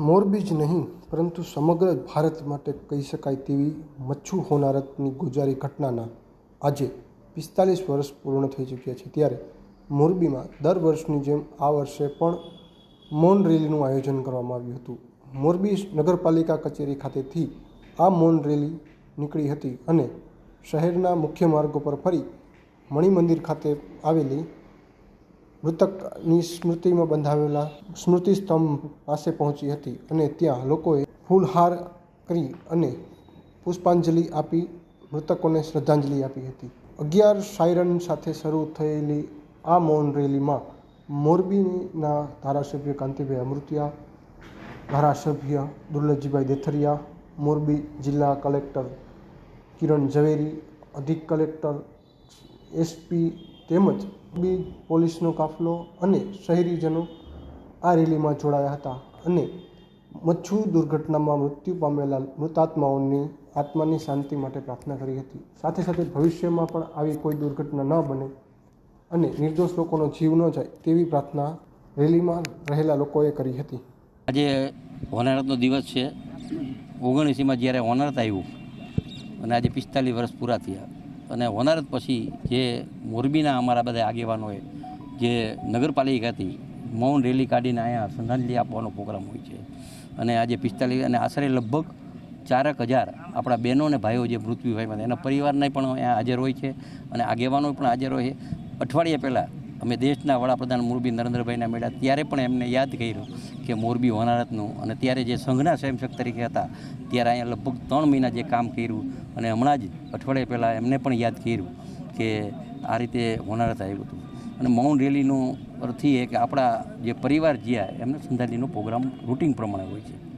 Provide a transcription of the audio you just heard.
મોરબી જ નહીં, પરંતુ સમગ્ર ભારત માટે કહી શકાય તેવી મચ્છુ હોનારતની ગુજારી ઘટનાના આજે પિસ્તાલીસ વર્ષ પૂર્ણ થઈ ચૂક્યા છે. ત્યારે મોરબીમાં દર વર્ષની જેમ આ વર્ષે પણ મૌન રેલીનું આયોજન કરવામાં આવ્યું હતું. મોરબી નગરપાલિકા કચેરી ખાતેથી આ મૌન રેલી નીકળી હતી અને શહેરના મુખ્ય માર્ગો પર ફરી મણિમંદિર ખાતે આવેલી મૃતકની સ્મૃતિમાં બંધાવેલા સ્મૃતિ સ્તંભ પાસે પહોંચી હતી અને ત્યાં લોકોએ ફૂલહાર કરી અને પુષ્પાંજલિ આપી, મૃતકોને શ્રદ્ધાંજલિ આપી હતી. અગિયાર સાયરન સાથે શરૂ થયેલી આ મૌન રેલીમાં મોરબીના ધારાસભ્ય કાંતિભાઈ અમૃતિયા, ધારાસભ્ય દુર્લભજીભાઈ દેથરિયા, મોરબી જિલ્લા કલેક્ટર કિરણ ઝવેરી, અધિક કલેક્ટર એસપી તેમજ બી પોલીસનો કાફલો અને શહેરીજનો આ રેલીમાં જોડાયા હતા અને મચ્છુ દુર્ઘટનામાં મૃત્યુ પામેલા મૃતાત્માઓની આત્માની શાંતિ માટે પ્રાર્થના કરી હતી. સાથે સાથે ભવિષ્યમાં પણ આવી કોઈ દુર્ઘટના ન બને અને નિર્દોષ લોકોનો જીવ ન જાય તેવી પ્રાર્થના રેલીમાં રહેલા લોકોએ કરી હતી. આજે હોનારતનો દિવસ છે. ઓગણીસીમાં જ્યારે હોનારત આવ્યું અને આજે પિસ્તાલીસ વર્ષ પૂરા થયા. અને હોનારત પછી જે મોરબીના અમારા બધા આગેવાનોએ જે નગરપાલિકાથી મૌન રેલી કાઢીને અહીંયા શ્રદ્ધાંજલિ આપવાનો પ્રોગ્રામ હોય છે. અને આજે પિસ્તાલીસ અને આશરે લગભગ ચારક હજાર આપણા બહેનો અને ભાઈઓ જે મૃત્યુ હોય એના પરિવારને પણ અહીંયા હાજર હોય છે અને આગેવાનો પણ હાજર હોય છે. અઠવાડિયા પહેલાં અમે દેશના વડાપ્રધાન મોરબી નરેન્દ્રભાઈના મેળા ત્યારે પણ એમને યાદ કર્યું કે મોરબી હોનારતનું અને ત્યારે જે સંઘના સ્વયંસેવક તરીકે હતા, ત્યારે અહીંયા લગભગ ત્રણ મહિના જે કામ કર્યું અને હમણાં જ અઠવાડિયા પહેલાં એમને પણ યાદ કર્યું કે આ રીતે હોનારત આવ્યું હતું. અને મૌન રેલીનું અર્થ એ કે આપણા જે પરિવાર જ્યાં એમને સંધાજીનો પ્રોગ્રામ રૂટિન પ્રમાણે હોય છે.